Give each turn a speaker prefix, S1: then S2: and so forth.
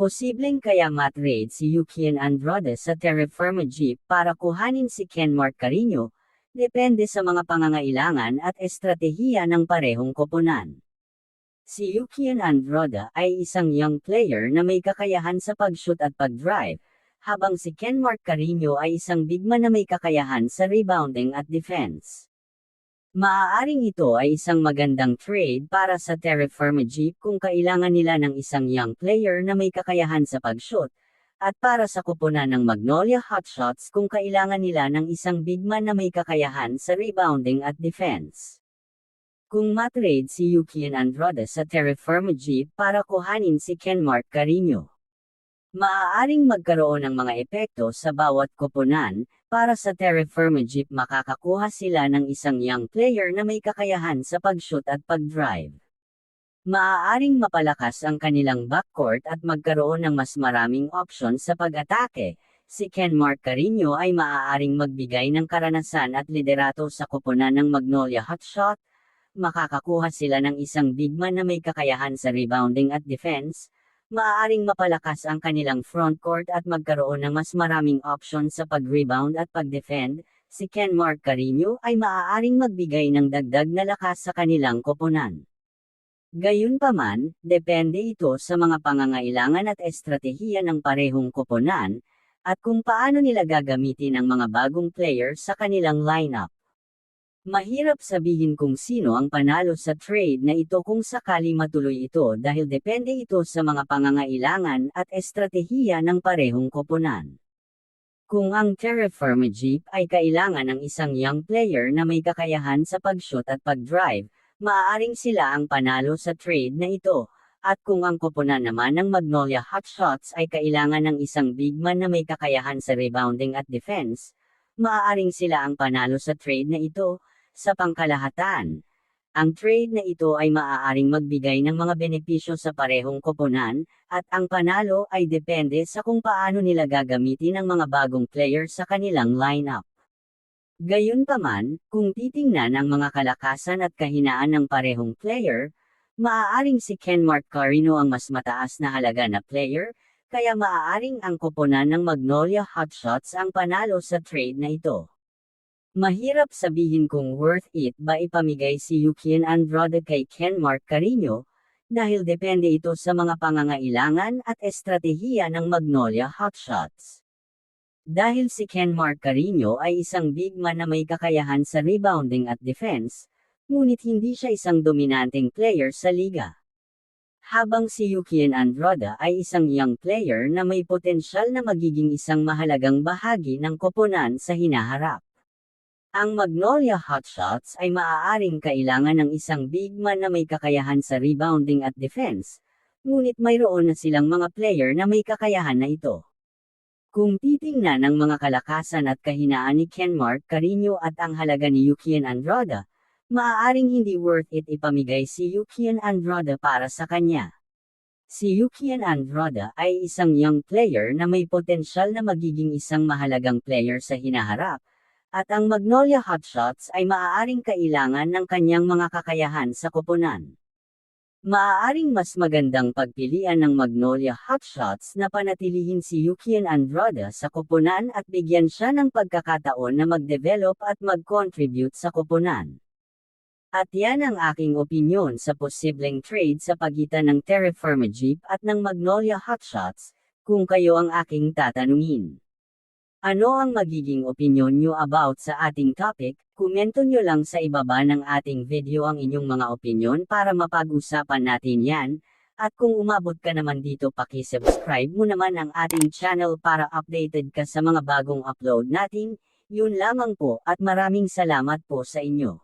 S1: Posibleng kaya matrade si Yukian Andrade sa Terra Firma Jeep para kuhanin si Ken Mark Carino, depende sa mga pangangailangan at estratehiya ng parehong koponan. Si Yukian Andrade ay isang young player na may kakayahan sa pag-shoot at pag-drive, habang si Ken Mark Carino ay isang bigman na may kakayahan sa rebounding at defense. Maaaring ito ay isang magandang trade para sa Terra Firma Jeep kung kailangan nila ng isang young player na may kakayahan sa pag-shoot, at para sa kuponan ng Magnolia Hotshots kung kailangan nila ng isang bigman na may kakayahan sa rebounding at defense. Kung matrade si Yukian Andrade sa Terra Firma Jeep para kuhanin si Ken Mark Carino. Maaaring magkaroon ng mga epekto sa bawat koponan, para sa Terra Firma Jeep makakakuha sila ng isang young player na may kakayahan sa pag-shoot at pag-drive. Maaaring mapalakas ang kanilang backcourt at magkaroon ng mas maraming option sa pag-atake. Si Ken Mark Carino ay maaaring magbigay ng karanasan at liderato sa koponan ng Magnolia Hotshot. Makakakuha sila ng isang bigman na may kakayahan sa rebounding at defense, maaaring mapalakas ang kanilang frontcourt at magkaroon ng mas maraming option sa pag-rebound at pag-defend, si Ken Mark Carino ay maaaring magbigay ng dagdag na lakas sa kanilang koponan. Gayunpaman, depende ito sa mga pangangailangan at estratehiya ng parehong koponan, at kung paano nila gagamitin ang mga bagong player sa kanilang lineup. Mahirap sabihin kung sino ang panalo sa trade na ito kung sakali matuloy ito dahil depende ito sa mga pangangailangan at estratehiya ng parehong koponan. Kung ang Terra Firma Jeep ay kailangan ng isang young player na may kakayahan sa pag-shoot at pag-drive, maaaring sila ang panalo sa trade na ito, at kung ang koponan naman ng Magnolia Hotshots ay kailangan ng isang bigman na may kakayahan sa rebounding at defense, maaaring sila ang panalo sa trade na ito, sa pangkalahatan. Ang trade na ito ay maaaring magbigay ng mga benepisyo sa parehong koponan, at ang panalo ay depende sa kung paano nila gagamitin ang mga bagong player sa kanilang lineup. Gayunpaman, kung titingnan ang mga kalakasan at kahinaan ng parehong player, maaaring si Ken Mark Carino ang mas mataas na halaga na player, kaya maaaring ang koponan ng Magnolia Hotshots ang panalo sa trade na ito. Mahirap sabihin kung worth it ba ipamigay si Yukian Andrade kay Ken Mark Carino, dahil depende ito sa mga pangangailangan at estratehiya ng Magnolia Hotshots. Dahil si Ken Mark Carino ay isang big man na may kakayahan sa rebounding at defense, ngunit hindi siya isang dominanteng player sa liga. Habang si Yukian Andrade ay isang young player na may potensyal na magiging isang mahalagang bahagi ng koponan sa hinaharap. Ang Magnolia Hotshots ay maaaring kailangan ng isang big man na may kakayahan sa rebounding at defense, ngunit mayroon na silang mga player na may kakayahan na ito. Kung titingnan ang mga kalakasan at kahinaan ni Ken Mark Carino at ang halaga ni Yukian Andrade, maaaring hindi worth it ipamigay si Yukian Andrade para sa kanya. Si Yukian Andrade ay isang young player na may potensyal na magiging isang mahalagang player sa hinaharap, at ang Magnolia Hotshots ay maaaring kailangan ng kanyang mga kakayahan sa koponan. Maaaring mas magandang pagpilian ng Magnolia Hotshots na panatilihin si Yukian Andrade sa koponan at bigyan siya ng pagkakataon na mag-develop at mag-contribute sa koponan. At yan ang aking opinyon sa posibleng trade sa pagitan ng Terra Firma Jeep at ng Magnolia Hotshots, kung kayo ang aking tatanungin. Ano ang magiging opinyon nyo about sa ating topic? Komento nyo lang sa ibaba ng ating video ang inyong mga opinyon para mapag-usapan natin yan. At kung umabot ka naman dito paki-subscribe mo naman ang ating channel para updated ka sa mga bagong upload natin. Yun lamang po at maraming salamat po sa inyo.